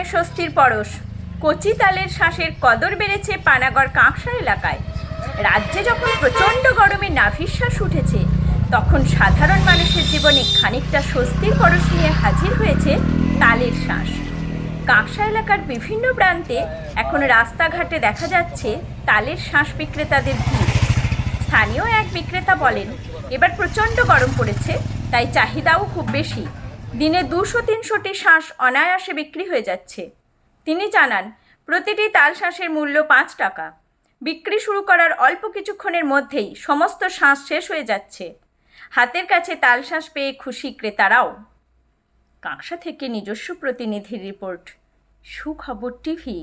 গরমে স্বস্তির পরশ। কচি তালের শ্বাসের কদর বেড়েছে পানাগড় কাঁকসা এলাকায়। রাজ্যে যখন প্রচণ্ড গরমে নাভিশ্বাস উঠেছে, তখন সাধারণ মানুষের জীবনে খানিকটা স্বস্তির পরশ নিয়ে হাজির হয়েছে তালের শ্বাস। কাঁকসা এলাকার বিভিন্ন প্রান্তে এখন রাস্তাঘাটে দেখা যাচ্ছে তালের শ্বাস বিক্রেতাদের ভিড়। স্থানীয় এক বিক্রেতা বলেন, এবার প্রচণ্ড গরম পড়েছে, তাই চাহিদাও খুব বেশি। দিনে দুশো, তিনশোটি শ্বাস অনায়াসে বিক্রি হয়ে যাচ্ছে। তিনি জানান, প্রতিটি তাল শ্বাসের মূল্য পাঁচ টাকা। বিক্রি শুরু করার অল্প কিছুক্ষণের মধ্যেই সমস্ত শ্বাস শেষ হয়ে যাচ্ছে। হাতের কাছে তাল শ্বাস পেয়ে খুশি ক্রেতারাও। কাঁকসা থেকে নিজস্ব প্রতিনিধির রিপোর্ট, সুখবর টিভি।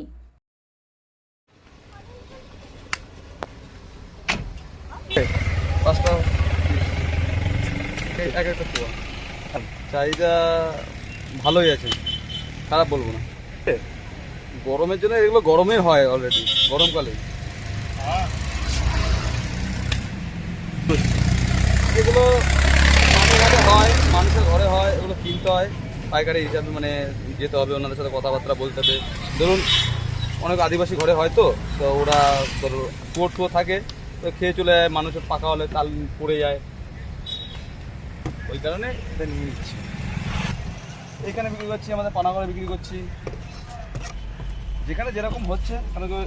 এক একটা চাহিদা ভালোই আছে। খারাপ বলব না। গরমের জন্য এগুলো গরমে হয় অলরেডি গরমকালে। এগুলো হয়, মানুষের ঘরে হয়, এগুলো কিনতে হয়। পাইকারি হিসাবে মানে যেতে হবে, ওনাদের সাথে কথাবার্তা বলতে হবে। ধরুন, অনেক আদিবাসী ঘরে হয় তো তো ওরা ধরো কুয়ো টুয়ো থাকে, তো খেয়ে চলে যায়, মানুষের পাকা হলে তাল পড়ে যায়। ওই কারণে এটা নিয়ে নিচ্ছি। এখানে বিক্রি করছি, আমাদের পানাগড়ে বিক্রি করছি। যেখানে যেরকম হচ্ছে কেন কি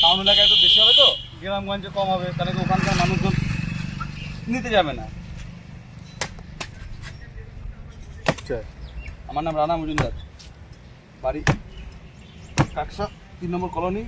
টাউন এলাকায় তো বেশি হবে তো, গ্রামগঞ্জে কম হবে কেন কি ওখানকার মানুষজন নিতে যাবে না। আমার নাম রানা মজুমদার। বাড়ি কাকসা, তিন নম্বর কলোনি।